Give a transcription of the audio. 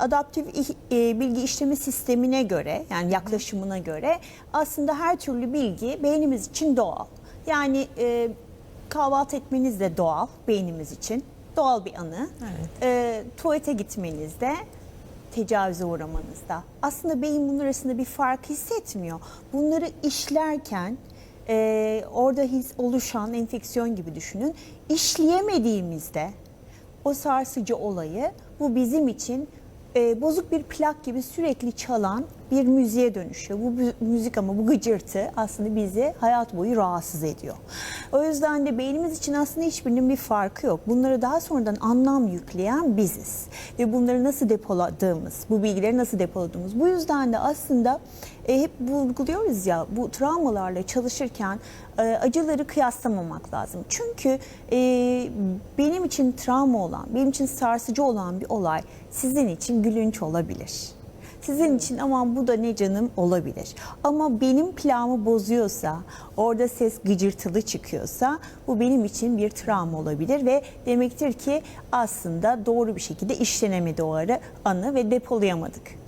Adaptif ih- e, bilgi işleme sistemine göre yani yaklaşımına göre aslında her türlü bilgi beynimiz için doğal. Yani e, kahvaltı etmeniz de doğal beynimiz için. Doğal bir anı. Evet. E, tuvalete gitmenizde tecavüze uğramanızda. Aslında beyin bunlar arasında bir fark hissetmiyor. Bunları işlerken e, orada his, oluşan enfeksiyon gibi düşünün. İşleyemediğimizde o sarsıcı olayı bu bizim için e, bozuk bir plak gibi sürekli çalan bir müziğe dönüşüyor. Bu mü- müzik ama bu gıcırtı aslında bizi hayat boyu rahatsız ediyor. O yüzden de beynimiz için aslında hiçbirinin bir farkı yok. Bunları daha sonradan anlam yükleyen biziz. Ve bunları nasıl depoladığımız, bu bilgileri nasıl depoladığımız. Bu yüzden de aslında e, hep vurguluyoruz ya bu travmalarla çalışırken e, acıları kıyaslamamak lazım. Çünkü e, benim için travma olan, benim için sarsıcı olan bir olay sizin için gülünç olabilir. Sizin için aman bu da ne canım olabilir. Ama benim plağımı bozuyorsa, orada ses gıcırtılı çıkıyorsa bu benim için bir travma olabilir ve demektir ki aslında doğru bir şekilde işlenemedi o ara anı ve depolayamadık.